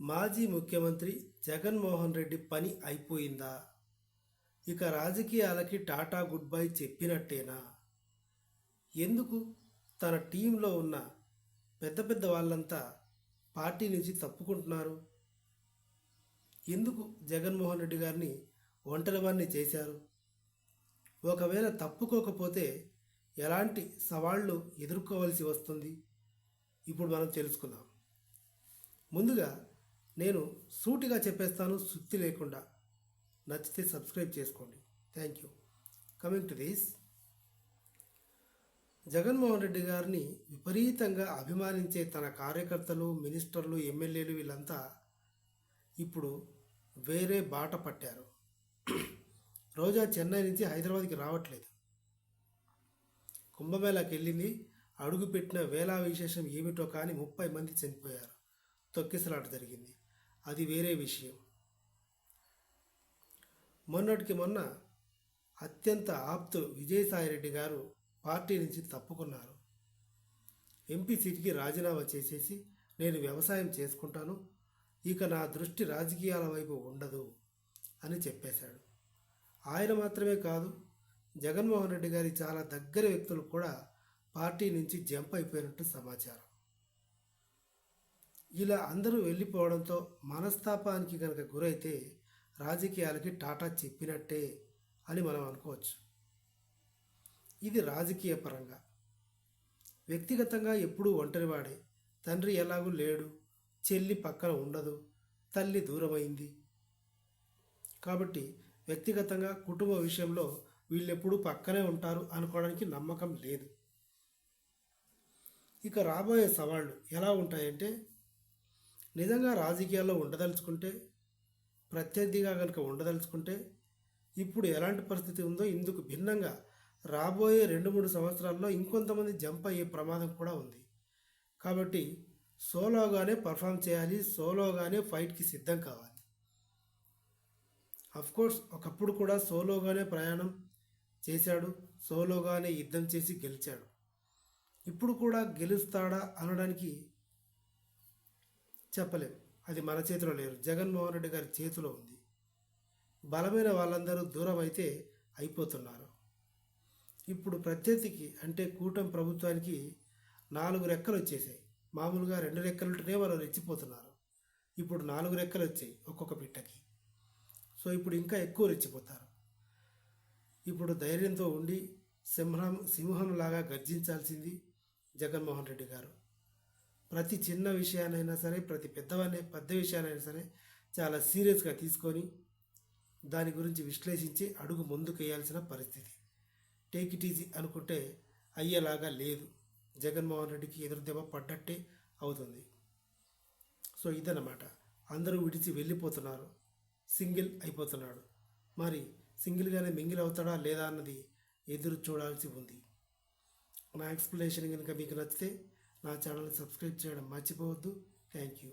మాజీ ముఖ్యమంత్రి జగన్మోహన్ రెడ్డి పని అయిపోయిందా? ఇక రాజకీయాలకి టాటా గుడ్ బై చెప్పినట్టేనా? ఎందుకు? తన టీంలో ఉన్న పెద్ద పెద్ద వాళ్ళంతా పార్టీ నుంచి తప్పుకుంటున్నారు. ఎందుకు జగన్మోహన్ రెడ్డి గారిని ఒంటరివాణ్ణి చేశారు? ఒకవేళ తప్పుకోకపోతే ఎలాంటి సవాళ్ళు ఎదుర్కోవలసి వస్తుంది? ఇప్పుడు మనం తెలుసుకుందాం. ముందుగా నేను సూటిగా చెప్పేస్తాను సుత్తి లేకుండా. నచ్చితే సబ్స్క్రైబ్ చేసుకోండి. Thank you coming to this Jaganmohan Reddy గారిని విపరీతంగా అభిమానించే తన కార్యకర్తలు మినిస్టర్లు ఎమ్మెల్యేలు వీళ్ళంతా ఇప్పుడు వేరే బాట పట్టారు. రోజా చెన్నై నుంచి హైదరాబాద్కి రావట్లేదు. కుంభమేళాకి వెళ్ళింది. అడుగుపెట్టిన వేళా విశేషం ఏమిటో కానీ ముప్పై మంది చనిపోయారు. తొక్కిసలాట జరిగింది. అది వేరే విషయం. మొన్నటికి మొన్న అత్యంత ఆప్తులు విజయసాయిరెడ్డి గారు పార్టీ నుంచి తప్పుకున్నారు. ఎంపీ సీట్కి రాజీనామా చేసేసి నేను వ్యవసాయం చేసుకుంటాను ఇక నా దృష్టి రాజకీయాల వైపు ఉండదు అని చెప్పేశాడు. ఆయన మాత్రమే కాదు జగన్మోహన్ రెడ్డి గారి చాలా దగ్గర వ్యక్తులు కూడా పార్టీ నుంచి జంప్ అయిపోయినట్టు సమాచారం. ఇలా అందరూ వెళ్ళిపోవడంతో మనస్తాపానికి కనుక గురైతే రాజకీయాలకి టాటా చెప్పినట్టే అని మనం అనుకోవచ్చు. ఇది రాజకీయ పరంగా. వ్యక్తిగతంగా ఎప్పుడూ ఒంటరివాడే. తండ్రి ఎలాగూ లేడు. చెల్లి పక్కన ఉండదు. తల్లి దూరమైంది. కాబట్టి వ్యక్తిగతంగా కుటుంబ విషయంలో వీళ్ళెప్పుడూ పక్కనే ఉంటారు అనుకోవడానికి నమ్మకం లేదు. ఇక రాబోయే సవాళ్ళు ఎలా ఉంటాయంటే నిజంగా రాజకీయాల్లో ఉండదలుచుకుంటే ప్రత్యర్థిగా కనుక ఉండదలుచుకుంటే ఇప్పుడు ఎలాంటి పరిస్థితి ఉందో ఇందుకు భిన్నంగా రాబోయే రెండు మూడు సంవత్సరాల్లో ఇంకొంతమంది జంప్ అయ్యే ప్రమాదం కూడా ఉంది. కాబట్టి సోలోగానే పర్ఫామ్ చేయాలి సోలోగానే ఫైట్కి సిద్ధం కావాలి. కోర్స్ ఒకప్పుడు కూడా సోలోగానే ప్రయాణం చేశాడు సోలోగానే యుద్ధం చేసి గెలిచాడు. ఇప్పుడు కూడా గెలుస్తాడా అనడానికి చెప్పలేం. అది మన చేతిలో లేరు. జగన్మోహన్ రెడ్డి గారి చేతిలో ఉంది. బలమైన వాళ్ళందరూ దూరం అయితే అయిపోతున్నారు. ఇప్పుడు ప్రత్యర్థికి అంటే కూటమి ప్రభుత్వానికి నాలుగు రెక్కలు వచ్చేసాయి. మామూలుగా రెండు రెక్కలు ఉంటేనే వాళ్ళు రెచ్చిపోతున్నారు. ఇప్పుడు నాలుగు రెక్కలు వచ్చాయి ఒక్కొక్క పిట్టకి. సో ఇప్పుడు ఇంకా ఎక్కువ రెచ్చిపోతారు. ఇప్పుడు ధైర్యంతో ఉండి సింహం సింహంలాగా గర్జించాల్సింది జగన్మోహన్ రెడ్డి గారు. ప్రతి చిన్న విషయానైనా సరే ప్రతి పెద్దవనే పెద్ద విషయానైనా సరే చాలా సీరియస్గా తీసుకొని దాని గురించి విశ్లేషించి అడుగు ముందుకు వేయాల్సిన పరిస్థితి. టేక్ ఇట్ ఈజీ అనుకుంటే అయ్యేలాగా లేదు. జగన్మోహన్ రెడ్డికి ఎదురుదెబ్బ పడ్డట్టే అవుతుంది. సో ఇదన్నమాట. అందరూ విడిచి వెళ్ళిపోతున్నారు. సింగిల్ అయిపోతున్నాడు. మరి సింగిల్గానే మింగిల్ అవుతాడా లేదా అన్నది ఎదురు చూడాల్సి ఉంది. నా ఎక్స్ప్లెనేషన్ కనుక మీకు నచ్చితే నా ఛానల్ సబ్స్క్రైబ్ చేయడం మర్చిపోవద్దు. Thank you.